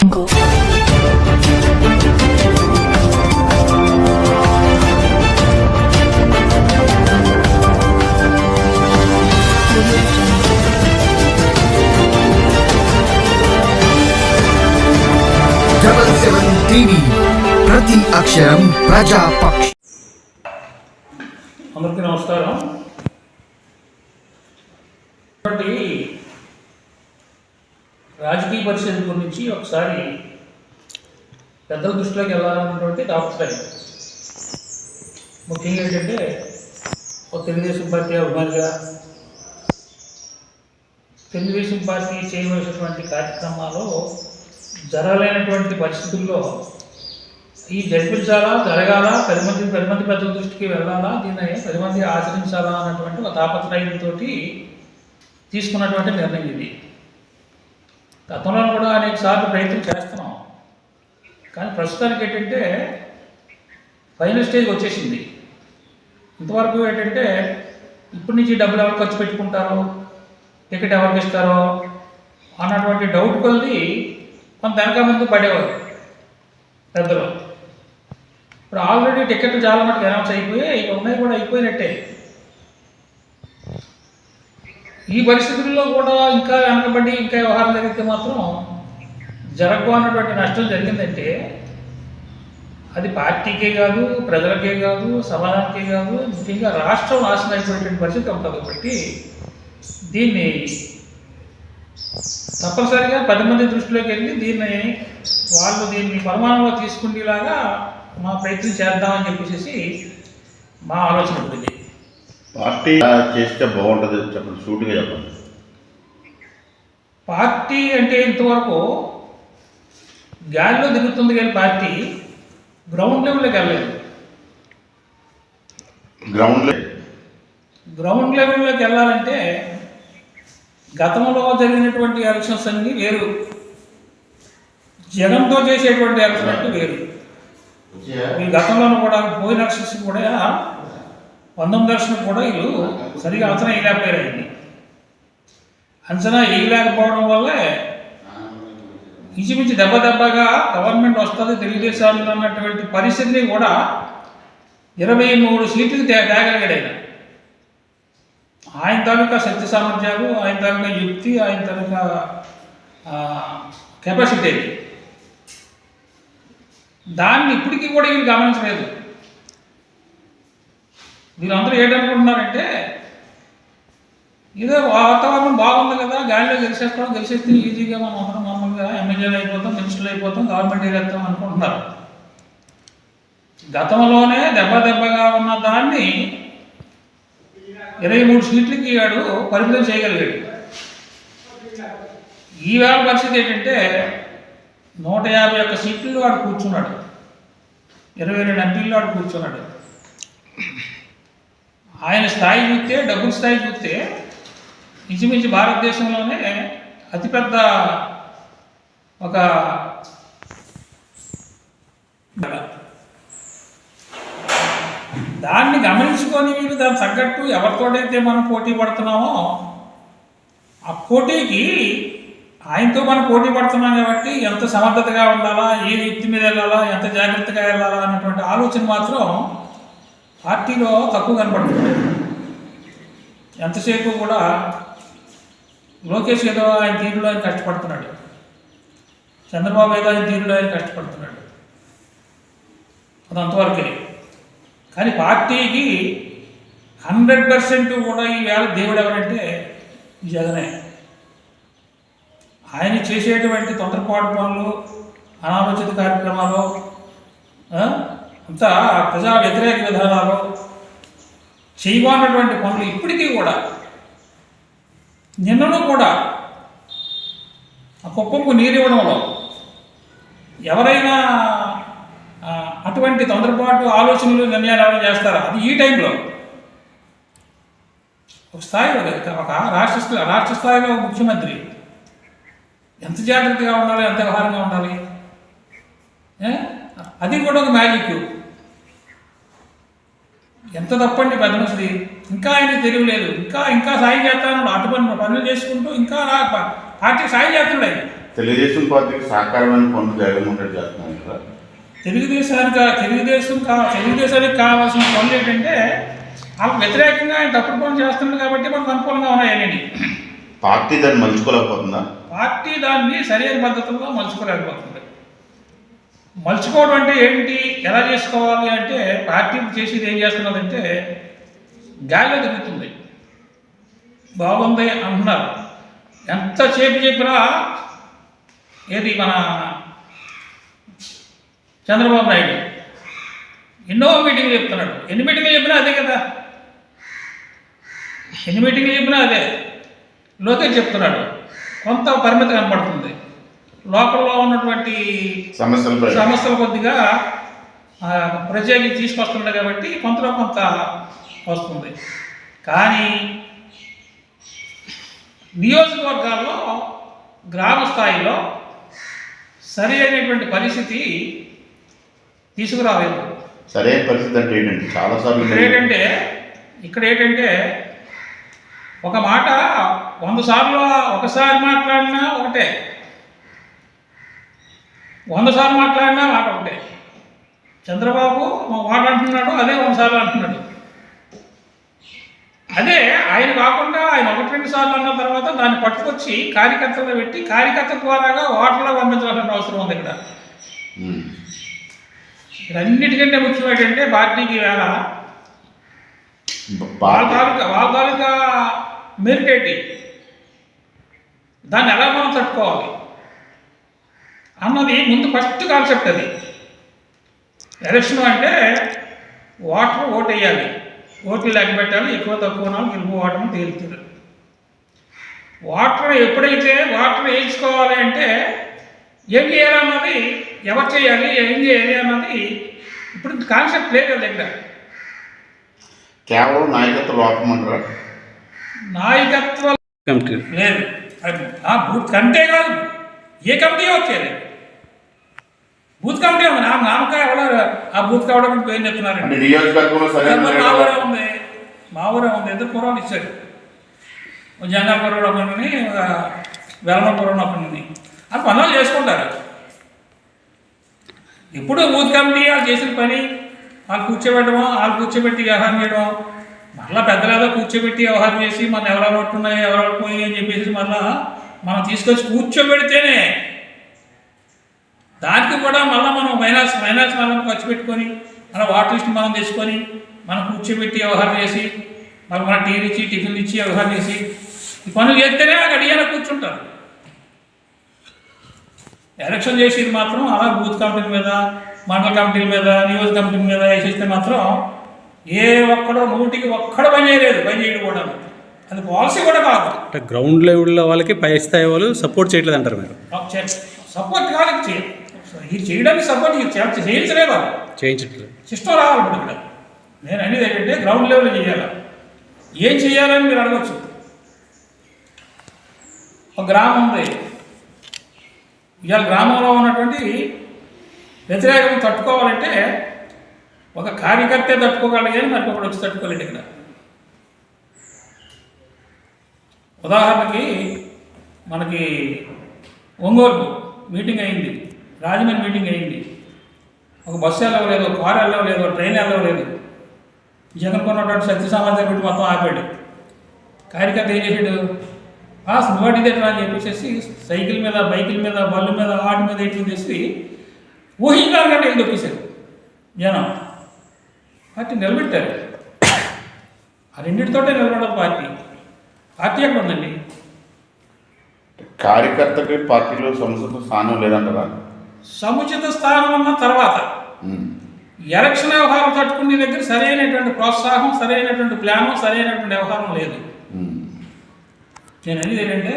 Double seven TV ప్రతి అక్షరం ప్రజాపక్ష అందరికీ నమస్కారం. కాబట్టి రాజకీయ పరిస్థితి గురించి ఒకసారి పెద్దల దృష్టిలోకి వెళ్ళాలన్నటువంటి తాపత్రయం ముఖ్యంగా ఏంటంటే ఒక తెలుగుదేశం పార్టీ అభిమానిగా తెలుగుదేశం పార్టీ చేయవలసినటువంటి కార్యక్రమాలు జరగలేనటువంటి పరిస్థితుల్లో ఈ జరిపించాలా జరగాల పది మంది పది మంది పెద్దల దృష్టికి వెళ్ళాలా దీన్ని పది మంది ఆచరించాలా అన్నటువంటి ఒక తాపత్రయంతో తీసుకున్నటువంటి నిర్ణయం ఇది. గతంలో కూడా అనేక సార్లు ప్రయత్నం చేస్తున్నాం. కానీ ప్రస్తుతానికి ఏంటంటే ఫైనల్ స్టేజ్ వచ్చేసింది. ఇంతవరకు ఏంటంటే ఇప్పటి నుంచి డబ్బులు ఎవరు ఖర్చు పెట్టుకుంటారు? టికెట్ ఎవరికి ఇస్తారో అన్నటువంటి డౌట్ కొద్ది కొంత వెనక ముందు పడేవారు పెద్దలు. ఇప్పుడు ఆల్రెడీ టికెట్లు చాలా మటుకు అనౌన్స్ అయిపోయి ఇక ఉన్నాయి కూడా అయిపోయినట్టే. ఈ పరిస్థితుల్లో కూడా ఇంకా వెనకబడి ఇంకా వ్యవహారం జరిగితే మాత్రం జరగకు అన్నటువంటి నష్టం జరిగిందంటే అది పార్టీకే కాదు ప్రజలకే కాదు సమాజానికే కాదు ముఖ్యంగా రాష్ట్రం నాశనం అయిపోయేటువంటి పరిస్థితి ఉంటుంది కాబట్టి దీన్ని తప్పనిసరిగా పది మంది దృష్టిలోకి వెళ్ళి దీన్ని వాళ్ళు దీన్ని పరిమాణంలో తీసుకునేలాగా మా ప్రయత్నం చేద్దామని చెప్పేసి మా ఆలోచన ఉంటుంది. పార్టీ చేస్తే బాగుంటుంది చెప్పండి సూటిగా చెప్పండి. పార్టీ అంటే ఇంతవరకు గాలిలో దిగుతుంది కానీ పార్టీ గ్రౌండ్ లెవెల్లోకి వెళ్ళలేదు. గ్రౌండ్లో గ్రౌండ్ లెవెల్లోకి వెళ్ళాలంటే గతంలో జరిగినటువంటి ఎలక్షన్స్ అన్నీ వేరు. జగన్తో చేసేటువంటి ఎలక్షన్ అంటే వేరు. ఈ గతంలో కూడా పోయిన ఎలక్షన్స్ కూడా పంతొమ్మిది లక్షలు కూడా వీళ్ళు సరిగా అంచనా వేయలేకపోయారండి. అంచనా వేయలేకపోవడం వల్లే ఇంచుమించు దెబ్బ దెబ్బగా గవర్నమెంట్ వస్తుంది తెలుగుదేశం అన్నటువంటి పరిస్థితిని కూడా ఇరవై మూడు సీట్లు తేగలిగాడు ఆయన ఆయన తాలూకా శక్తి సామర్థ్యాలు ఆయన తాలూకా యుక్తి ఆయన తాలూకా కెపాసిటీ దాన్ని ఇప్పటికీ కూడా ఈయన గమనించలేదు. వీరందరూ ఏంటనుకుంటున్నారంటే ఇదే వాతావరణం బాగుంది కదా గాలిలో గెలిచేస్తాం గెలిచేస్తే ఈజీగా మనం అందరం మామూలుగా ఎమ్మెల్యేలు అయిపోతాం మినిస్టర్లు అయిపోతాం గవర్నమెంట్ వేస్తాం అనుకుంటున్నారు. గతంలోనే దెబ్బ దెబ్బగా ఉన్న దాన్ని ఇరవై మూడు సీట్లకి ఇవాడు పరిమితం చేయగలిగాడు. ఈవేళ పరిస్థితి ఏంటంటే నూట యాభై ఒక్క సీట్లు వాడు కూర్చున్నాడు. ఇరవై రెండు ఎంపీలు వాడు కూర్చున్నాడు. ఆయన స్థాయి చూస్తే డబ్బుల స్థాయి చూస్తే ఇంచుమించు భారతదేశంలోనే అతిపెద్ద ఒక దాన్ని గమనించుకొని మీరు దాని తగ్గట్టు ఎవరితోటైతే మనం పోటీ పడుతున్నామో ఆ పోటీకి ఆయనతో మనం పోటీ పడుతున్నాం కాబట్టి ఎంత సమర్థతగా ఉండాలా ఏ వ్యక్తి మీద వెళ్ళాలా ఎంత జాగ్రత్తగా వెళ్ళాలా అన్నటువంటి ఆలోచన మాత్రం పార్టీలో తక్కువ కనపడుతుంది. ఎంతసేపు కూడా లోకేష్ ఏదో ఆయన తీరులో ఆయన కష్టపడుతున్నాడు. చంద్రబాబు ఏదో ఆయన తీరులో ఆయన కష్టపడుతున్నాడు. అది అంతవరకే. కానీ పార్టీకి హండ్రెడ్ పర్సెంట్ కూడా ఈ వేళ దేవుడు ఎవరంటే జగనే. ఆయన చేసేటువంటి తొందరపాటు పనులు అనాలోచిత కార్యక్రమాలు అంతా ప్రజా వ్యతిరేక విధానాలు చేయబోనటువంటి పనులు ఇప్పటికీ కూడా నిన్నను కూడా ఆ కుప్పంకు నీరు ఇవ్వడంలో ఎవరైనా అటువంటి తొందరపాటు ఆలోచనలు నిర్ణయాలు ఎవరైనా చేస్తారా? అది ఈ టైంలో. ఒక స్థాయి ఒక- రాష్ట్ర రాష్ట్ర స్థాయిలో ఒక ముఖ్యమంత్రి ఎంత జాగ్రత్తగా ఉండాలి ఎంత వ్యవహారంగా ఉండాలి? అది కూడా ఒక మ్యాజిక్. ఎంత తప్పండి మనిషిది ఇంకా ఆయన తెలియలేదు ఇంకా ఇంకా సాయం చేస్తాను అటు పని పనులు చేసుకుంటూ ఇంకా రా- పా- పార్టీకి సాయం చేస్తున్నాడు ఆయన. తెలుగుదేశం పార్టీకి సహకారమైన పనులు జగన్మోహన్ రెడ్డి చేస్తున్నాను కదా? తెలుగుదేశానికి తెలుగుదేశం కా తెలుగుదేశానికి కావాల్సిన పనులు ఏంటంటే వాళ్ళకి వ్యతిరేకంగా ఆయన తప్పుడు పనులు చేస్తున్నాడు కాబట్టి మనకు అనుకూలంగా ఉన్నాయని పార్టీ దాన్ని మలుచుకోలేకపోతుందా? పార్టీ దాన్ని సరైన పద్ధతుల్లో మలుచుకోలేకపోతుంది. మలుచుకోవడం అంటే ఏంటి? ఎలా చేసుకోవాలి అంటే పార్టీ చేసేది ఏం చేస్తున్నదంటే గాలిలో తిరుగుతుంది. బాగుంది అంటున్నారు. ఎంతసేపు చెప్పినా ఏది మన చంద్రబాబు నాయుడు? ఎన్నో మీటింగ్లు చెప్తున్నాడు. ఎన్ని మీటింగ్లు చెప్పినా అదే కదా. ఎన్ని మీటింగ్లు చెప్పినా అదే. లోకేష్ చెప్తున్నాడు. కొంత పరిమితి కనపడుతుంది. లోకల్లో ఉన్నటువంటి సమస్యలపై సమస్యలు కొద్దిగా ఆ, ప్రత్యేకించి తీసుకొస్తున్నాడు కాబట్టి కొంతలో కొంత వస్తుంది. కానీ నియోజకవర్గాల్లో గ్రామ స్థాయిలో సరి అయినటువంటి పరిస్థితి తీసుకురాలేదు. సరైన పరిస్థితి అంటే ఏంటంటే చాలా సార్లు ఇక్కడ ఏంటంటే ఇక్కడ ఏంటంటే ఒక మాట వంద సార్లు ఒకసారి మాట్లాడినా ఒకటే. వంద సార్లు మాట్లాడినా మాట ఒకటే. చంద్రబాబు మాట అంటున్నాడు అదే వంద సార్లు అంటున్నాడు. అదే ఆయన కాకుండా ఆయన ఒకటి రెండు సార్లు అన్న తర్వాత దాన్ని పట్టుకొచ్చి కార్యకర్తలు పెట్టి కార్యకర్త ద్వారాగా ఓటర్లో పంపించాల్సిన అవసరం ఉంది ఇక్కడ. అన్నిటికంటే ముఖ్యం ఏంటంటే పార్టీకి వేళ వాళ్ళ తాలూకా వాళ్ళ తాలూకా మెరిట్ దాన్ని ఎలా మనం తట్టుకోవాలి? అన్నది ముందు ఫస్ట్ కాన్సెప్ట్ అది. ఎలక్షన్ అంటే ఓటర్ ఓటు వేయాలి ఓట్లు లెక్క పెట్టాలి ఎక్కువ తక్కువ నాలుగు గెలుపు ఓటమి తేలుతుంది వాటర్ ఎప్పుడైతే వాటర్ వేయించుకోవాలి అంటే ఏం చేయాలన్నది ఎవరు చేయాలి ఏం చేయాలి అన్నది ఇప్పుడు కాన్సెప్ట్ లేదు దగ్గర. కేవలం నాయకత్వ లోపం అంటారా? నాయకత్వం లేదు. అది ఆ బూత్ కంటే కాదు. ఏ కమిటీ వచ్చేది. బూత్ కమిటీ ఉంది. నా నామకాయ ఎవడో ఆ బూత్ కావడం పేరు చెప్తున్నారండి. అంటే నియోజకవర్గంలో సరైన మా ఊరే ఉంది. మా ఊరే ఉంది. ఇద్దరు కుర్రాలు ఇచ్చారు? జంగాల కుర్రాడు ఒకరిని ఒక వెలమ కుర్రాడు ఒకరిని ఆ పనులు చేసుకుంటారు. ఎప్పుడు బూత్ కమిటీ వాళ్ళు చేసిన పని వాళ్ళు కూర్చోబెట్టడం వాళ్ళు కూర్చోబెట్టి వ్యవహారం చేయడం మళ్ళీ పెద్దలేదో కూర్చోబెట్టి వ్యవహారం చేసి మన ఎవరెవరు పట్టున్నాయి ఎవరెవరు పోయి అని చెప్పేసి మళ్ళా మనం తీసుకొచ్చి కూర్చోబెడితేనే దానికి కూడా మళ్ళీ మనం మైనాస్ మైనాస్ మనం ఖర్చు పెట్టుకొని మన వాటర్ లిస్ట్ మనం తెచ్చుకొని మనం కూర్చోబెట్టి వ్యవహారం చేసి మళ్ళీ మన టీవీ ఇచ్చి టిఫిన్లు ఇచ్చి వ్యవహారం చేసి ఈ పనులు చేస్తేనే ఆ గడియాన కూర్చుంటారు. ఎలక్షన్ చేసేది మాత్రం అలా బూత్ కమిటీల మీద మండల కమిటీల మీద నియోజక కమిటీల మీద వేసేస్తే మాత్రం ఏ ఒక్కడో నూటికి ఒక్కడో పని చేయలేదు పని చేయడం కూడా. అది పాలసీ కూడా కాదు. అంటే గ్రౌండ్ లెవెల్లో వాళ్ళకి పై స్థాయి వాళ్ళు సపోర్ట్ చేయట్లేదు అంటారు మీరు. సపోర్ట్ కాదు చే- ఇది చేయడానికి సపోర్ట్ చేయించలేదు వాళ్ళు. చేయించట్లేదు. సిస్టమ్ రావాలి ఇప్పుడు ఇక్కడ. నేను అనేది ఏంటంటే గ్రౌండ్ లెవెల్ చేయాలి? ఏం చేయాలని మీరు అడగచ్చు. ఒక గ్రామం ఉంది. ఇవాళ గ్రామంలో ఉన్నటువంటి వ్యతిరేకం తట్టుకోవాలంటే ఒక కార్యకర్తే తట్టుకోగలిగే మరి ఒకటి వచ్చి తట్టుకోలేడు ఇక్కడ. ఉదాహరణకి మనకి ఒంగోలు మీటింగ్ అయింది. రాజమండ్రి మీటింగ్ అయ్యింది ఒక బస్సు వెళ్ళలేదు ఒక కారు వెళ్ళలేదు ఒక ట్రైన్ వెళ్ళలేదు జగన్ కొన్నటువంటి శక్తి సామర్థ్యం పెట్టి మొత్తం ఆపాడు. కార్యకర్త ఏం చేశాడు? ఆ స్మార్ట్ ఇదేట్రా అని చెప్పేసి సైకిల్ మీద బైకిల మీద బళ్ళు మీద వాటి మీద ఇట్లు తెసి ఊహించాలంటే ఏం దొక్కేశారు జనం. పార్టీ నిలబెట్టారు. ఆ రెండింటితోటే నిలబడదు పార్టీ. పార్టీ ఎక్కడ ఉందండి కార్యకర్తకి పార్టీలో సంస్థకు స్థానం లేదంటారా? సముచిత స్థానం అన్న తర్వాత. ఎలక్షన్ వ్యవహారం తట్టుకునే దగ్గర సరైనటువంటి ప్రోత్సాహం సరైనటువంటి ప్లాను సరైనటువంటి వ్యవహారం లేదు. నేను అనేది ఏంటంటే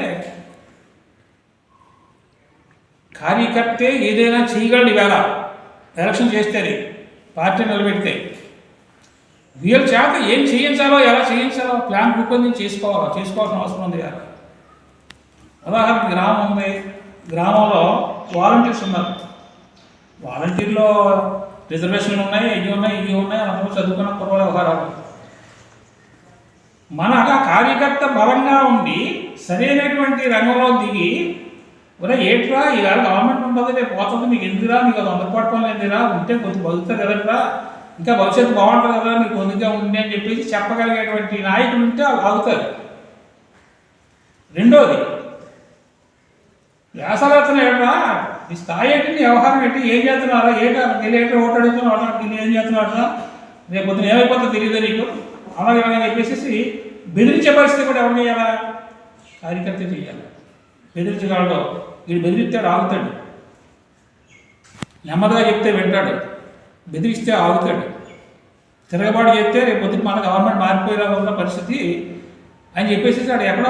కార్యకర్తే ఏదైనా చేయగలడు ఈవేళ ఎలక్షన్ చేస్తేనే పార్టీ నిలబెడితే వీళ్ళ చేత ఏం చేయించాలో ఎలా చేయించాలో ప్లాన్ రూపొందించి చేసుకోవాలో చేసుకోవాల్సిన అవసరం ఉంది కదా ఉదాహరణకి గ్రామం ఉంది గ్రామంలో వాలంటీర్స్ ఉన్నారు. వాలంటీర్లో రిజర్వేషన్లు ఉన్నాయి ఇవి ఉన్నాయి ఇవి ఉన్నాయి అందరూ చదువుకున్న పూర్వ వ్యవహారాలు. మన కార్యకర్త బలంగా ఉండి సరైనటువంటి రంగంలో దిగి ఒరే ఏట్రా? ఈవేళ గవర్నమెంట్ ఉంటుంది రేపు పోతుంది మీకు ఎందుకురా? మీకు అది అందుబాటు పనులు ఎందుకురా? ఉంటే కొంచెం బతుకుతుంది కదరా ఇంకా భవిష్యత్తు బాగుంటుంది కదా మీకు ముందుగా ఉంది అని చెప్పేసి చెప్పగలిగేటువంటి నాయకులు ఉంటే వాళ్ళు రెండోది వ్యాసరచన ఏంట్రా? ఈ స్థాయి ఏంటి? నీ వ్యవహారం ఏంటి? ఏం చేస్తున్నారా ఏంటి తెలియట ఓటు అడుగుతున్నాడు నేను ఏం చేస్తున్నాడు రేపు పొద్దున ఏమైపోతుందో తెలియదు నీకు. అలాగే అని చెప్పేసి బెదిరించే పరిస్థితి కూడా ఎవరు చేయాలా కార్యకర్త చేయాలి బెదిరించగలడు. వీడు బెదిరిస్తే ఆగుతాడు. నెమ్మదిగా చెప్తే వింటాడు. బెదిరిస్తే ఆగుతాడు. తిరగబాటు చెప్తే రేపు పొద్దున మన గవర్నమెంట్ మారిపోయేలా ఉన్న పరిస్థితి అని చెప్పేసి వాడు ఎక్కడో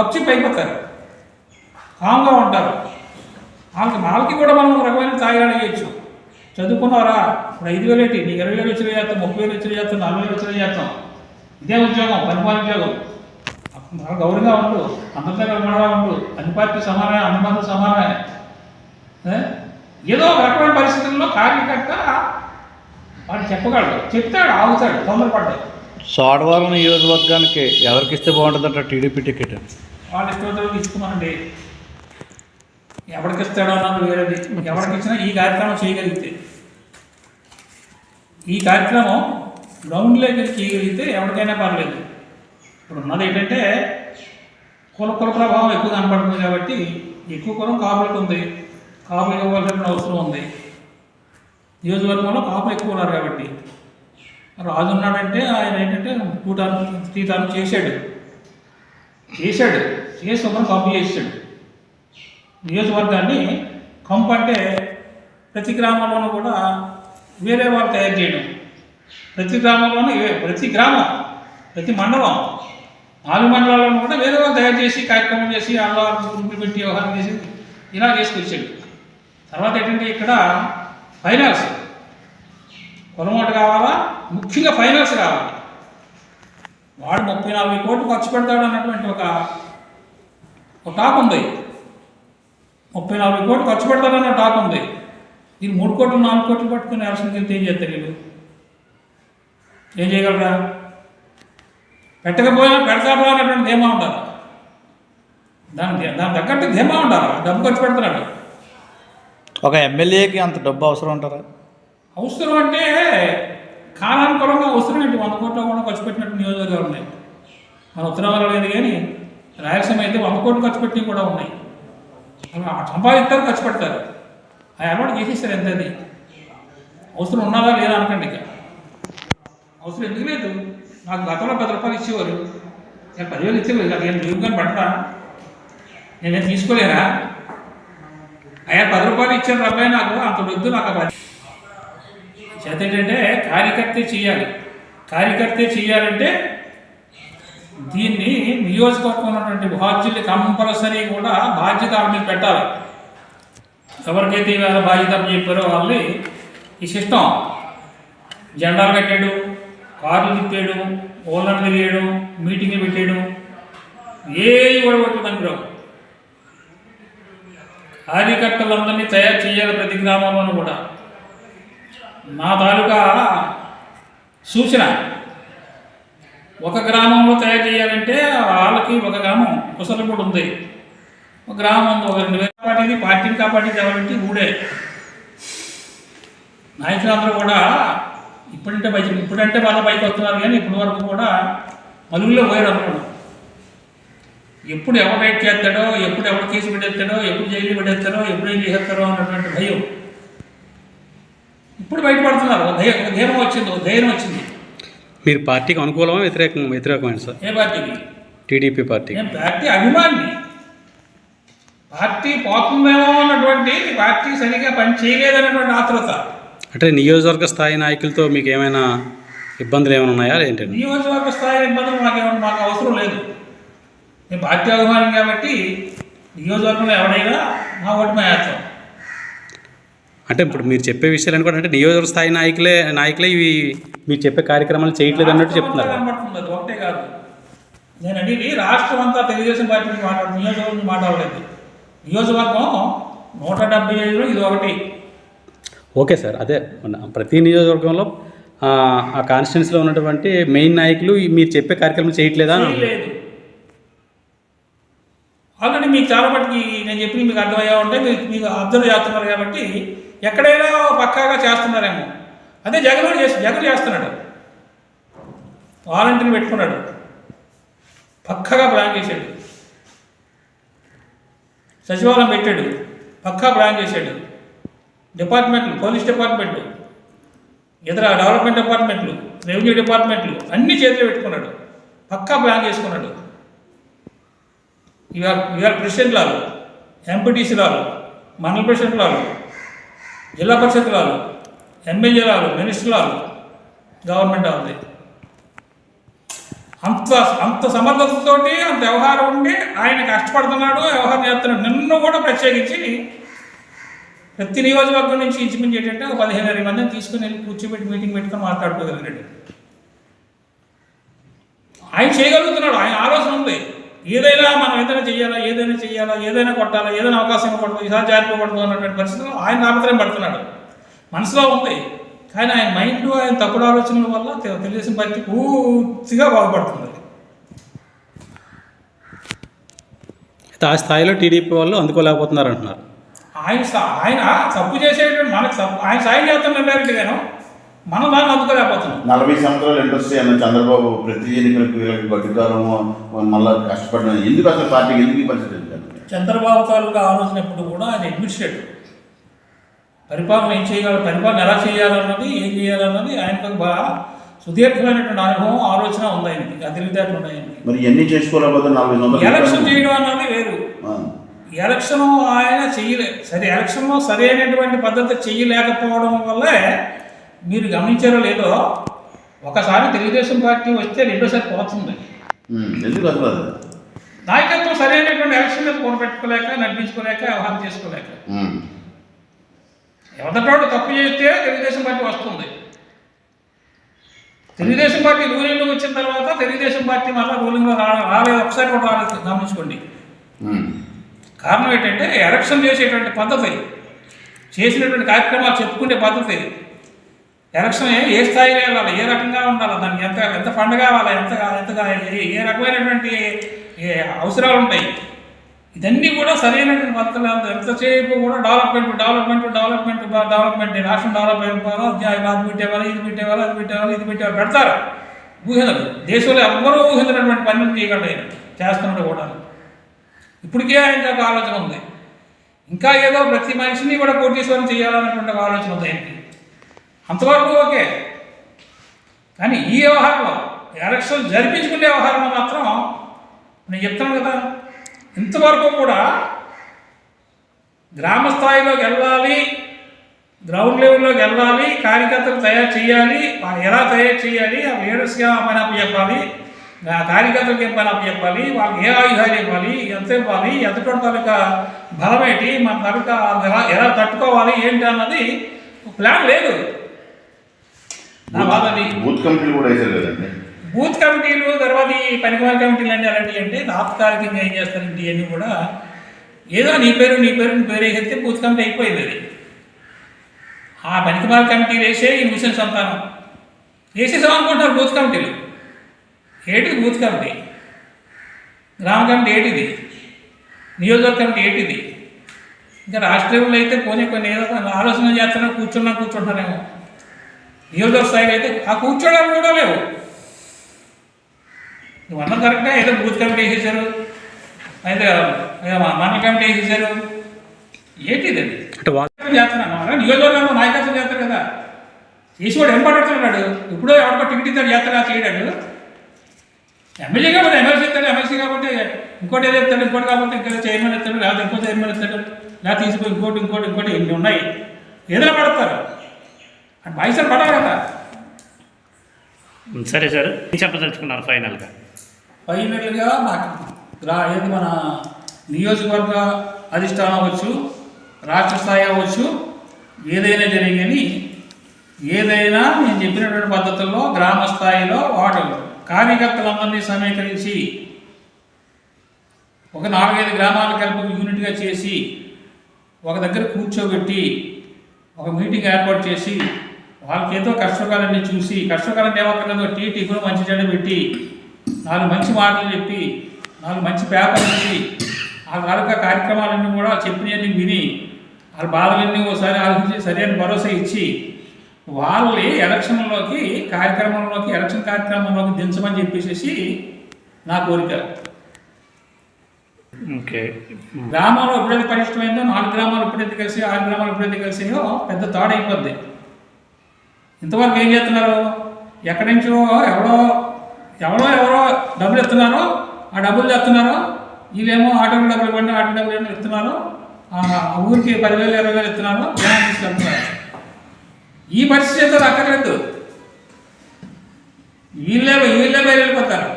గప్చిప్ అయిపోతారు. కామ్గా ఉంటారు. వాళ్ళకి వాళ్ళకి కూడా మనం రకమైన స్థాయిగా అడిగేయచ్చు చదువుకున్నారా? ఇప్పుడు ఐదు వేలు ఏంటి నీకు ఇరవై వేలు వచ్చిన చేస్తాం ముప్పై వేలు వచ్చిన చేస్తాం నలభై వేలు వచ్చిన చేస్తాం ఇదే ఉద్యోగం పని ఉద్యోగం. బాగా గౌరవంగా ఉండు అందరితో గౌరవంగా ఉండు అన్ని పార్టీ సమానమే అన్ని మంది సమానమే? ఏదో ఒక రకమైన పరిస్థితుల్లో కార్యకర్త వాడు చెప్పగలడు చెప్తాడు ఆగుతాడు తొందరపడ్డాడు సోడవరం నియోజకవర్గానికి ఎవరికి ఇస్తే బాగుంటుందంట టీడీపీ టికెట్? వాళ్ళ ఇష్టం తీసుకోమనండి ఎవరికి ఇస్తాడో అన్నది వేరేది. ఎవరికి ఇచ్చినా ఈ కార్యక్రమం చేయగలిగితే. ఈ కార్యక్రమం గ్రౌండ్ లెవెల్ చేయగలిగితే ఎవరికైనా పర్లేదు. ఇప్పుడు ఉన్నది ఏంటంటే కుల కుల ప్రభావం ఎక్కువ కనపడుతుంది కాబట్టి ఎక్కువ కులం కాపులకు ఉంది. కాపులు ఇవ్వాల్సిన అవసరం ఉంది. నియోజకవర్గంలో కాపులు ఎక్కువ ఉన్నారు కాబట్టి. రాజు ఉన్నాడంటే ఆయన ఏంటంటే టూ టర్మ్ త్రీ టర్మ్ చేశాడు. చేశాడు. చేసి ఒకరు కాపీ చేశాడు. నియోజకవర్గాన్ని కంపంటే అంటే ప్రతి గ్రామంలోనూ కూడా వేరే వాళ్ళు తయారు చేయడం. ప్రతి గ్రామంలోనూ ప్రతి గ్రామం ప్రతి మండలం నాలుగు మండలాలను కూడా వేరే వాళ్ళు తయారు చేసి కార్యక్రమం చేసి అల్లవారు గుంపులు పెట్టి వ్యవహారం చేసి ఇలా చేసుకొచ్చాడు తర్వాత ఏంటంటే ఇక్కడ ఫైనాన్స్ కులం కావాలా? ముఖ్యంగా ఫైనాన్స్ కావాలి. వాడు ముప్పై నలభై కోట్లు ఖర్చు పెడతాడు అన్నటువంటి ఒక ఒక టాక్ ఉంది. ముప్పై నలభై కోట్లు ఖర్చు పెడతాడన్న టాక్ ఉంది. దీన్ని మూడు కోట్లు నాలుగు కోట్లు పట్టుకుని ఎలక్షన్కి వెళ్తే ఏం చేస్తారు వీళ్ళు? ఏం చేయగలరా? పెట్టకపోయినా పెడతాడు అన్నటువంటి ధీమా ఉండాలి. దాని దాని తగ్గట్టు ధీమా ఉండాలి. డబ్బు ఖర్చు పెడుతున్నాడు ఒక ఎమ్మెల్యేకి అంత డబ్బు అవసరం అంటారా? అవసరం అంటే కాలానుకూలంగా అవసరం ఏంటి? వంద కోట్ల కూడా ఖర్చు పెట్టినట్టు నియోజకవర్గాలు ఉన్నాయి. మన ఉత్తరాంధ్రలో లేదు కానీ రాయలసీమ అయితే వంద కోట్లు ఖర్చు పెట్టి కూడా ఉన్నాయి. సంపాదిస్తారు ఖర్చు పెడతారు. ఆ అలవాటు చేసేస్తారు ఎంత అది అవసరం ఉన్నదా లేదా అనకండి ఇక. అవసరం ఎందుకు లేదు? నాకు గతంలో పది రూపాయలు ఇచ్చేవారు. నేను పదివేలు ఇచ్చేవారు కదా నేను లీవ్ కానీ పట్టరా నేనేం తీసుకోలేరా అయ్యా పది రూపాయలు ఇచ్చిన రబ్బాయి నాకు అంత వద్దు నాకు పది. చేత ఏంటంటే కార్యకర్తే చేయాలి. కార్యకర్తే చేయాలంటే దీన్ని నియోజకవర్గం ఉన్నటువంటి బాధ్యులు కంపల్సరీ కూడా బాధ్యత వాళ్ళ మీద పెట్టాలి. ఎవరికైతే ఇవాళ బాధ్యత చెప్పారో వాళ్ళని ఈ సిస్టమ్ జెండాలు కట్టాడు కార్లు తిప్పాడు ఓళ్ళను తిరిగాడు మీటింగ్లు పెట్టాడు ఏ కూడా కొట్టు పనికిరావు కార్యకర్తలందరినీ తయారు చేయాలి ప్రతి గ్రామంలోనూ కూడా. నా తాలూకా సూచన ఒక గ్రామంలో తయారు చేయాలంటే వాళ్ళకి ఒక గ్రామం కుసలపూడి ఉంది. ఒక గ్రామం ఒక రెండు వేల కాపాడేది పార్టీని కాపాడేది ఎవరంటే ఊడే నాయకులందరూ కూడా ఇప్పుడంటే పై ఇప్పుడంటే వాళ్ళ పైకి వస్తున్నారు కానీ ఇప్పటి వరకు కూడా మలుగులో పోయారు అనుకోండి. ఎప్పుడు ఎవరు రైట్ చేస్తాడో ఎప్పుడు ఎవరు కేసు పెట్టేస్తాడో ఎప్పుడు జైలు పెట్టేస్తాడో ఎప్పుడు ఏం చేసేస్తారో అన్నటువంటి భయం. ఇప్పుడు బయటపడుతున్నారు. ధైర్యం ఒక ధైర్యం వచ్చింది ఒక ధైర్యం వచ్చింది. మీరు పార్టీకి అనుకూలమా వ్యతిరేకం వ్యతిరేకమైన సార్? ఏ పార్టీకి? TDP party. నేను పార్టీ అభిమాని? పార్టీ పోతుందేమో అన్నటువంటి పార్టీ సరిగా పని చేయలేదన్నటువంటి ఆతృత అంటే నియోజకవర్గ స్థాయి నాయకులతో మీకు ఏమైనా ఇబ్బందులు ఏమైనా ఉన్నాయా ఏంటండి నియోజకవర్గ స్థాయి ఇబ్బందులు మాకేమన్నా మాకు అవసరం లేదు. నేను పార్టీ అభిమాని కాబట్టి నియోజకవర్గంలో ఎవడైనా మా ఓటు మా వేస్తాం. అంటే ఇప్పుడు మీరు చెప్పే విషయాలు కూడా అంటే నియోజకవర్గ స్థాయి నాయకులే నాయకులే ఇవి మీరు చెప్పే కార్యక్రమాలు చేయట్లేదు అన్నట్టు చెప్తున్నారు. ఒకటే కాదు. నేను అనేది రాష్ట్రం అంతా తెలుగుదేశం పార్టీ మాట్లాడు నియోజకవర్గం మాట్లాడలేదు. నియోజకవర్గం నూట డెబ్బై ఐదులో ఇది ఒకటి. ఓకే సార్ అదే ప్రతి నియోజకవర్గంలో ఆ, కాన్స్టిట్యున్సీలో ఉన్నటువంటి మెయిన్ నాయకులు మీరు చెప్పే కార్యక్రమం చేయట్లేదా. లేదు ఆల్రెడీ మీకు చాలా మటుకి నేను చెప్పి మీకు అర్థమయ్యా ఉంటే మీకు మీకు అబ్జర్వ్ చేస్తున్నారు కాబట్టి ఎక్కడైనా పక్కాగా చేస్తున్నారేమో. అదే జగన్ చేసి జగన్ చేస్తున్నాడు. వాలంటీర్లు పెట్టుకున్నాడు. పక్కగా ప్లాన్ చేశాడు. సచివాలయం పెట్టాడు. పక్కా ప్లాన్ చేశాడు. డిపార్ట్మెంట్లు పోలీస్ డిపార్ట్మెంట్ ఇతర డెవలప్మెంట్ డిపార్ట్మెంట్లు రెవెన్యూ డిపార్ట్మెంట్లు అన్ని చేతిలో పెట్టుకున్నాడు. పక్కా ప్లాన్ చేసుకున్నాడు. ఇవాళ ఇవాళ ప్రెసిడెంట్ లాలు ఎంపీటీసీ లాలు మండల ప్రెసిడెంట్ లాలు జిల్లా పరిషత్ లాలు ఎమ్మెల్యే లాలు మినిస్టర్ లాలు గవర్నమెంట్ ఉంది అంత అంత సమర్థతతోటి అంత వ్యవహారం ఉండి ఆయన కష్టపడుతున్నాడు వ్యవహారం చేస్తున్నాడు. నిన్ను కూడా ప్రత్యేకించి ప్రతి నియోజకవర్గం నుంచి ఇంచుమించి ఏంటంటే ఒక పదిహేను ఇరవై మందిని తీసుకుని వెళ్ళి కూర్చోబెట్టి మీటింగ్ పెట్టుకొని మాట్లాడుకోగలిగాడు. ఆయన చేయగలుగుతున్నాడు. ఆయన ఆలోచన ఉంది. ఏదైనా మనం ఏదైనా చేయాలా ఏదైనా చేయాలా ఏదైనా కొట్టాలా ఏదైనా అవకాశం ఇవ్వకూడదు ఈసారి జారిపోకూడదు అన్నటువంటి పరిస్థితుల్లో ఆయన తాపత్రయం పడుతున్నాడు. మనసులో ఉంది. కానీ ఆయన మైండ్ ఆయన తప్పుడు ఆలోచనల వల్ల తె- తెలుగుదేశం పార్టీ పూర్తిగా బాగుపడుతుంది. అయితే ఆ స్థాయిలో టీడీపీ వాళ్ళు అందుకోలేకపోతున్నారు అంటున్నారు. ఆయన ఆయన తప్పు చేసేటువంటి మనకు ఆయన సాయం చేస్తున్నాం డైరెక్ట్గాను మనం దాన్ని అందుకోలేకపోతున్నాం నలభై సంవత్సరాలు ఇండస్ట్రీ అన్న చంద్రబాబు ప్రతి ఎన్నికలకు వీళ్ళకి గడ్డుకారం మళ్ళీ కష్టపడిన ఎందుకు అసలు పార్టీకి ఎందుకు పరిస్థితి? చంద్రబాబు తాలూకా ఆలోచన ఎప్పుడు కూడా ఆయన అడ్మినిస్ట్రేటర్ పరిపాలన ఏం చేయగల పరిపాలన ఎలా చేయాలన్నది ఏం చేయాలన్నది ఆయనకు బాగా సుదీర్ఘమైనటువంటి అనుభవం ఆలోచన ఉంది ఆయనకి తెలివితేటలు ఉన్నాయి మరి ఎన్ని చేసుకోలేకపోతే ఎలక్షన్ చేయడం అన్నది వేరు. ఎలక్షన్ ఆయన చెయ్యలే సరే ఎలక్షన్లో సరైనటువంటి పద్ధతి చెయ్యలేకపోవడం వల్లే మీరు గమనించారో లేదో ఒకసారి తెలుగుదేశం పార్టీ వస్తే రెండోసారి పోతుంది. ఎందుకు అసలు? నాయకత్వం సరైనటువంటి ఎలక్షన్ మీద కొనపెట్టుకోలేక నడిపించుకోలేక వ్యవహారం చేసుకోలేక. ఎవరితోటి తప్పు చేస్తే తెలుగుదేశం పార్టీ వస్తుంది. తెలుగుదేశం పార్టీ రూలింగ్లోకి వచ్చిన తర్వాత తెలుగుదేశం పార్టీ మళ్ళీ రూలింగ్లో రాలేదు. ఒకసారి కూడా రాలేదు. గమనించుకోండి. కారణం ఏంటంటే ఎలక్షన్ చేసేటువంటి పద్ధతి చేసినటువంటి కార్యక్రమాలు చెప్పుకునే పద్ధతి ఎలక్షన్ ఏ- ఏ స్థాయిలో వెళ్ళాలి ఏ రకంగా ఉండాలి దానికి ఎంత ఎంత ఫండ్ కావాలి ఎంత ఎంతగా ఏ- ఏ రకమైనటువంటి అవసరాలు ఉంటాయి. ఇదన్నీ కూడా సరైనటువంటి పద్ధతులు ఎంత ఎంతసేపు కూడా డెవలప్మెంట్ డెవలప్మెంట్ డెవలప్మెంట్ డెవలప్మెంట్ రాష్ట్రం డెవలప్ అయిపోవాలో అది అది పెట్టేవాళ్ళు ఇది పెట్టేవాళ్ళు అది పెట్టేవాళ్ళు ఇది పెట్టేవాళ్ళు పెడతారు. ఊహించదు. దేశంలో ఎవ్వరూ ఊహించినటువంటి పనులు చేయగలరు ఆయన చేస్తున్నాడు కూడా. ఇప్పటికే ఆయనకి ఒక ఆలోచన ఉంది. ఇంకా ఏదో ప్రతి మనిషిని కూడా కోటీశ్వరం చేయాలన్నటువంటి ఆలోచన ఉంది ఆయనకి. అంతవరకు ఓకే. కానీ ఈ వ్యవహారంలో ఎలక్షన్ జరిపించుకునే వ్యవహారంలో మాత్రం నేను చెప్తాను కదా ఇంతవరకు కూడా గ్రామ స్థాయిలోకి వెళ్ళాలి గ్రౌండ్ లెవెల్లోకి వెళ్ళాలి కార్యకర్తలు తయారు చేయాలి వాళ్ళు ఎలా తయారు చేయాలి ఆ లీడర్స్కి పని అప్పు చెప్పాలి కార్యకర్తలకు ఏం పని అప్పు చెప్పాలి వాళ్ళకి ఏ ఆయుధాలు ఇవ్వాలి ఎంత ఇవ్వాలి ఎంతటి తాలూకా బలమేటి మన తాలూకా ఎలా ఎలా తట్టుకోవాలి ఏంటి అన్నది ప్లాన్ లేదు. నా బాధ అది బూత్ కమిటీలు కూడా వేశారు కదండి. బూత్ కమిటీలు తర్వాత ఈ పనికిమాల కమిటీలు అన్నీ అలాంటివి అంటే తాత్కాలికంగా ఏం చేస్తారంటే ఇవన్నీ కూడా ఏదో నీ పేరు నీ పేరు నీ పేరు వేసేస్తే బూత్ కమిటీ అయిపోయింది అది. ఆ పనికిమాల కమిటీలు వేసే ఈ ముస్లిం సంతానం. వేసేసాం అనుకుంటున్నారు బూత్ కమిటీలు. ఏటిది బూత్ కమిటీ? గ్రామ కమిటీ ఏటిది? నియోజకవర్గ కమిటీ ఏటిది? ఇంకా రాష్ట్ర లెవెల్లో అయితే పోనీ కొన్ని ఏదో ఆలోచన చేస్తున్నా కూర్చున్నా కూర్చుంటారేమో. నియోజకవర్గ స్థాయిలో అయితే ఆ కూర్చోడానికి కూడా లేవు. నువ్వు అన్న కరెక్టే? ఏదో బూత్ కమిటీ వేసేసారు అయితే ఏదో మండల కమిటీ వేసేసారు అంటే వా చేస్తున్నాను నియోజకవర్గంలో నాయకత్వం చేస్తారు కదా. చేసి వాడు ఏం పడుతున్నాడు ఇప్పుడో ఎవరికో టికెట్ ఇస్తాడు చేస్తాడా చేయడాడు ఎమ్మెల్యే కాబట్టి ఎమ్మెల్సీ ఇస్తాడు ఎమ్మెల్సీ కాబట్టి ఇంకోటి ఏదో ఇస్తాడు ఇంకోటి కాబట్టి ఇంకో చైర్మన్ ఇస్తాడు లేకపోతే ఇంకో చైర్మన్ ఇస్తాడు లేకపోతే తీసుకో ఇంకోటి ఇంకోటి ఇంకోటి ఇన్ని ఉన్నాయి? ఏదైనా పడతారు. పైసలు పడాలి కదా సరే సార్ ఏం చెప్పదలుచుకున్నారు ఫైనల్గా? ఫైనల్గా మాకు రా ఏది మన నియోజకవర్గ అధిష్టానం అవ్వచ్చు రాష్ట్ర స్థాయి అవ్వచ్చు ఏదైనా జరిగని ఏదైనా నేను చెప్పినటువంటి పద్ధతుల్లో గ్రామ స్థాయిలో వాడు కార్యకర్తలందరినీ సమీకరించి ఒక నాలుగైదు గ్రామాలు కలిపి యూనిట్గా చేసి ఒక దగ్గర కూర్చోబెట్టి ఒక మీటింగ్ ఏర్పాటు చేసి వాళ్ళకి ఏదో కష్టకాలన్నీ చూసి కష్టకాలం ఏమక్కర్లేదో టీ టిఫిన్ మంచి చెడ్డ పెట్టి నాలుగు మంచి మాటలు చెప్పి నాలుగు మంచి పేపర్లు ఇచ్చి ఆ తాలూకా కార్యక్రమాలన్నీ కూడా చెప్పినవన్నీ విని వాళ్ళ బాధలన్నీ ఒకసారి ఆలోచించి సరైన భరోసా ఇచ్చి వాళ్ళని ఎలక్షన్లోకి కార్యక్రమంలోకి ఎలక్షన్ కార్యక్రమంలోకి దించమని చెప్పేసి నా కోరిక. ఓకే. గ్రామంలో ఎప్పుడైతే పరిష్టమైందో నాలుగు గ్రామాలు ఎప్పుడైతే కలిసి ఆరు గ్రామాలు ఎప్పుడైతే కలిసాయో పెద్ద తాడైపోద్ది. ఇంతవరకు ఏం చేస్తున్నారు? ఎక్కడి నుంచో ఎవడో ఎవరో ఎవరో డబ్బులు ఇస్తున్నారో ఆ డబ్బులు తెస్తున్నారో. వీళ్ళేమో ఆటో డబ్బులు ఇవ్వండి ఆటో డబ్బులు ఏమో ఇస్తున్నారు ఆ ఊరికి పదివేలు ఇరవై వేలు ఇస్తున్నారు జనం తీసుకెళ్తున్నారు. ఈ పరిస్థితి అయితే అక్కర్లేదు. వీళ్ళే వీళ్ళే బయలు వెళ్ళిపోతారు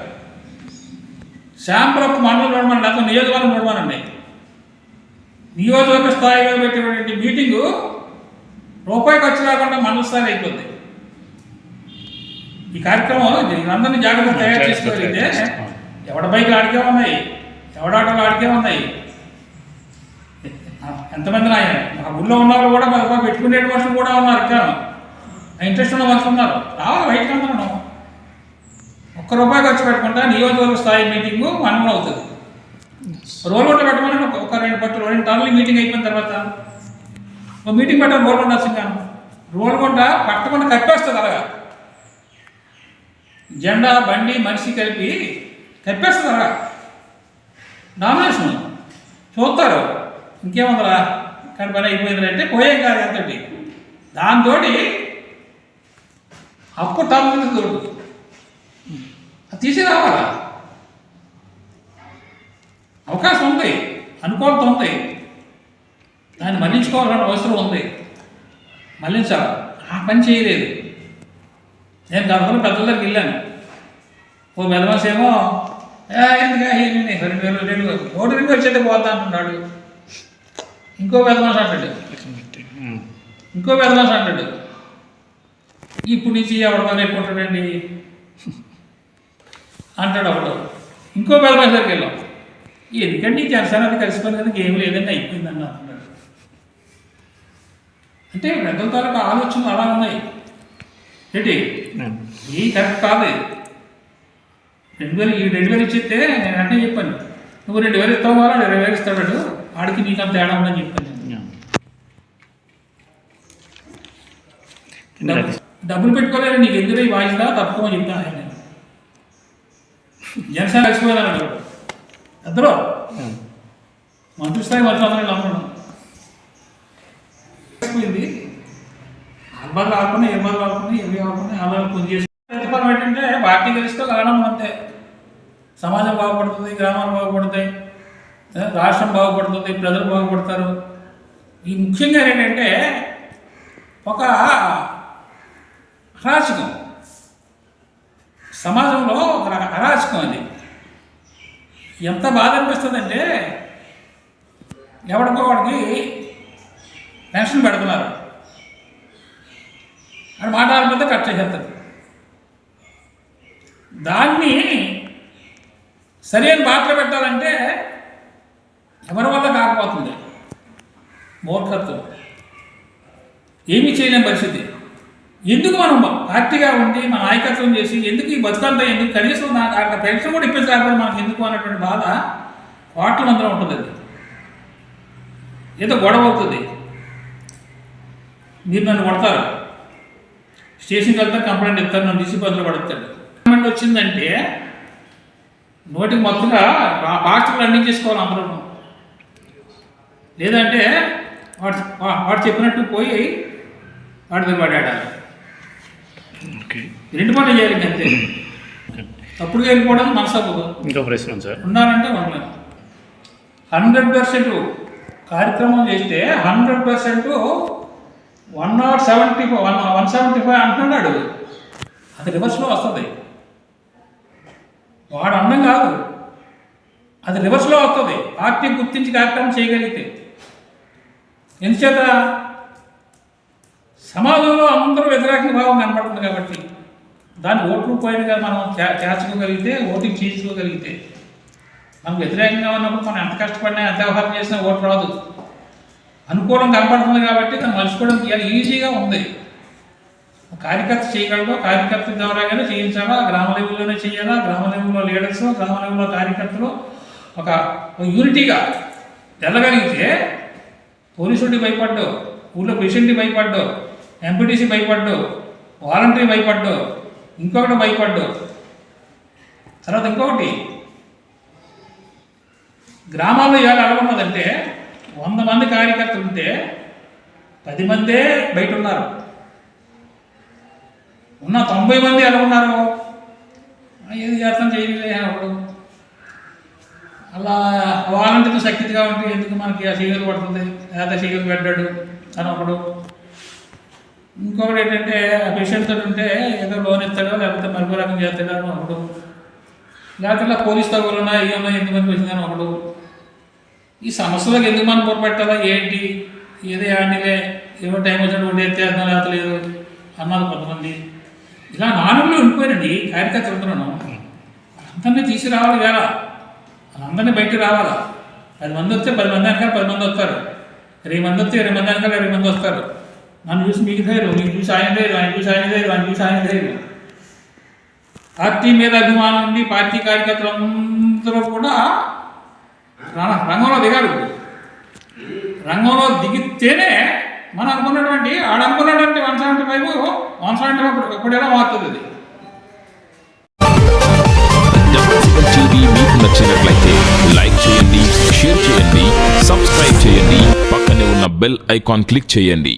శాంపుల్ మండలం చూడమని లేకపోతే నియోజకవర్గం చూడమనండి నియోజకవర్గ స్థాయిలో పెట్టినటువంటి మీటింగు రూపాయి ఖర్చు లేకుండా మండల స్థాయి అయిపోద్ది. ఈ కార్యక్రమం అందరినీ జాగ్రత్త తయారు చేసుకోగలిగితే ఎవడ బైకులు ఆడికే ఉన్నాయి? ఎవడ ఆటోలు ఆడికే ఉన్నాయి? ఎంతమంది ఆయన ఆ ఊళ్ళో ఉన్న వాళ్ళు కూడా బాగా పెట్టుకునే మనుషులు కూడా ఉన్నారు ఇంకా ఇంట్రెస్ట్ ఉన్న మనుషులు ఉన్నారు. రావాలి బయటకు అందరం. ఒక్క రూపాయి ఖర్చు పెట్టుకుంటా నియోజకవర్గ స్థాయి మీటింగు వన్లో అవుతుంది. రోల్ గుంట పెట్టమని ఒక- ఒక రెండు పట్టు రెండు టన్నులు మీటింగ్ అయిపోయిన తర్వాత ఒక మీటింగ్ పెట్టాలి రోల్ గుంట సింగాను రోల్ గుంట పట్టకుండా కప్పేస్తుంది అలాగా. జెండా బండి మనిషి కలిపి తెప్పేస్తారా నామినేషన్ చూస్తారు. ఇంకేముందరా? కానీ పని అయిపోయిందంటే పోయేం కాదు ఎంతటి దాంతో అప్పు టన్నులు తోడు అది తీసి రావాలా అవకాశం ఉంది. అనుకూలత ఉంది. దాన్ని మన్నించుకోవాలన్న అవసరం ఉంది. మళ్ళించాలి ఆ పని చేయలేదు. నేను గతంలో పెద్దల దగ్గరికి వెళ్ళాను. ఓ పెద్దవాసి ఏమో ఎందుకు రెండు వేలు రెండు వేలు ఒకటి వచ్చేది పోతా అంటున్నాడు. ఇంకో పెద్దవాసి అంటాడు. ఇంకో పెద్దవాసి అంటాడు. ఇప్పుడు నుంచి ఎవరితో నేర్చుకుంటాడండి అంటాడు అప్పుడు ఇంకో పెద్దవాసి దగ్గరికి వెళ్ళాం. ఎందుకంటే ఈ జనసేన అది కలిసిపోయింది కదా ఏం లేదండి అయిపోయిందని అంటున్నాడు. అంటే పెద్దల తాలూకు ఆలోచనలు అలా ఉన్నాయి. ఏంటి? ఈ కరెక్ట్ కాదు. రెండు వేలు ఈ రెండు వేలు ఇచ్చితే నేను అంటే చెప్పాను. నువ్వు రెండు వేలు ఇస్తావు వాళ్ళు ఇరవై వేలు ఇస్తాడు ఆడికి నీకు అంత తేడా ఉందని చెప్పాను డబ్బులు పెట్టుకోలేరు నీకు ఎందుకు ఈ వాయిదా తప్పుకోమని చెప్తాను ఆయన. జనసేన కలిసిపోయారు ఇద్దరు మంత్రి స్థాయి మంత్రి అందరూ నమ్మడం కలిసిపోయింది అల్బాలు కాకుండా ఇబ్బంది కాకుండా ఇవి కాకుండా అలా కొంచెం చేసి ప్రతిఫలం ఏంటంటే పార్టీ గెలిస్తే కారణం అంతే. సమాజం బాగుపడుతుంది గ్రామాలు బాగుపడతాయి రాష్ట్రం బాగుపడుతుంది ప్రజలు బాగుపడతారు. ఈ ముఖ్యంగా ఏంటంటే ఒక అరాచకం. సమాజంలో ఒక అరాచకం అది. ఎంత బాధ అనిపిస్తుందంటే ఎవరికో వాడికి పెన్షన్ పెడుతున్నారు. అని మాట్లాడకపోతే కట్ చేసేస్తారు. దాన్ని సరైన బాటలో పెట్టాలంటే ఎవరి వల్ల కాకపోతుంది? మూర్ఖత్వం. ఏమీ చేయలేని పరిస్థితి. ఎందుకు మనం పార్టీగా ఉండి మన నాయకత్వం చేసి ఎందుకు ఈ బతుకంతా ఎందుకు కనీసం నాకు అక్కడ పెన్షన్ కూడా ఇప్పించలేకపోతే మనకు ఎందుకు అనేటువంటి బాధ కోట్ల మందిలో ఉంటుంది అది ఏదో గొడవ అవుతుంది. మీరు నన్ను కొడతారు. స్టేషన్కి వెళ్తారు కంప్లైంట్ ఇస్తారు నన్ను తీసి బదులు పడుతాడు కంప్లైంట్ వచ్చిందంటే నోటికి మొత్తంగా పాస్టర్లు అన్నీ చేసుకోవాలి అందరూ లేదంటే వాడు వాడు చెప్పినట్టు పోయి వాడి మీద పడాడాలి ఓకే. రెండు పనులు చేయాలి అంతే తప్పుడు వెళ్ళిపోవడం మనసపు ఇంకో ప్రశ్న ఉంది సార్. ఉన్నారంటే ఉండలేదు హండ్రెడ్ పర్సెంట్ కార్యక్రమం చేస్తే hundred percent one not seventy five one one seventy five అంటున్నాడు. అది రివర్స్లో వస్తుంది. వాడు అన్నం కాదు. అది రివర్స్లో వస్తుంది. పార్టీ గుర్తించి కార్యక్రమం చేయగలిగితే. ఎందుచేత? సమాజంలో అందరూ వ్యతిరేక భావం కనపడుతుంది కాబట్టి దాన్ని ఓట్లు పోయినగా మనం చేర్చుకోగలిగితే ఓటింగ్ చేయించుకోగలిగితే మనం వ్యతిరేకంగా ఉన్నప్పుడు మనం ఎంత కష్టపడినా ఎంత వ్యవహారం చేసినా ఓటు రాదు. అనుకూలం కనపడుతుంది కాబట్టి దాన్ని మలుచుకోవడం చాలా ఈజీగా ఉంది. కార్యకర్త చేయగలడు కార్యకర్త ద్వారా కానీ చేయించాలా? గ్రామ లెవెల్లోనే చేయాలా? గ్రామ లెవెల్లో లీడర్స్ గ్రామ లెవెల్లో కార్యకర్తలు ఒక ఒక యూనిటీగా వెళ్ళగలిగితే పోలీసుడికి భయపడ్డు ఊళ్ళో పేషెంట్కి భయపడ్డు ఎంపీటీసీ భయపడ్డు వాలంటరీ భయపడ్డు ఇంకొకటి భయపడ్డు. తర్వాత ఇంకొకటి గ్రామాల్లో ఇవాళ ఎలా ఉన్నదంటే వంద మంది కార్యకర్తలు ఉంటే పది మందే బయట ఉన్నారు. ఉన్న తొంభై మంది ఎలా ఉన్నారు? ఏది అర్థం చేయలే అప్పుడు. అలా వాలంటీర్లు శక్తిగా ఉంటే ఎందుకు మనకి ఆ చీకలు పడుతుంది? లేదా చీకలు పెట్టాడు అని ఒకడు. ఇంకొకటి ఏంటంటే ఆ పేషెంట్తో ఉంటే ఏదో లోన్ ఇస్తాడో లేకపోతే మరొక రకం చేస్తాడో అని ఒకడు. లేకపోతే పోలీస్ తగ్గులు ఉన్నాయి ఏమన్నా ఎంతమంది వచ్చిందని ఒకడు. ఈ సమస్యలకు ఎందుకు మనం పొరపెట్టాలా? ఏంటి? ఏదో ఆడిలే ఏదో టైం వచ్చినట్టు ఉండే ఎత్తేద్దాం లేకపోతే లేదు అన్నారు కొంతమంది. ఇలా నానుల్లో ఉండిపోయారండి కార్యకర్తలు ఉంటున్నాను అందరినీ తీసుకురావాలి వేళ. వాళ్ళందరినీ బయటికి రావాలా? పది మంది వస్తే పది మంది అనక పది మంది వస్తారు. ఇరవై మంది వస్తే ఇరవై మంది అనక ఇరవై మంది వస్తారు. నన్ను చూసి మీకు ధైర్యం మీకు చూసి ఆయన ధైర్యం ఆయన చూసి ఆయన ధైర్యం ఆయన చూసి ఆయన ధైర్యం. పార్టీ మీద అభిమానం ఉండి పార్టీ కార్యకర్తలు అందరూ కూడా రంగంలో దిగాడు. రంగంలో దిగితేనే మనం అనుకున్నటువంటి ఆడ అనుకున్నటువంటి one seventy five one seventy five ఎప్పుడైనా మారుతుంది. అది మీకు నచ్చినట్లయితే లైక్ చేయండి షేర్ చేయండి సబ్స్క్రైబ్ చేయండి. పక్కనే ఉన్న బెల్ ఐకాన్ క్లిక్ చేయండి.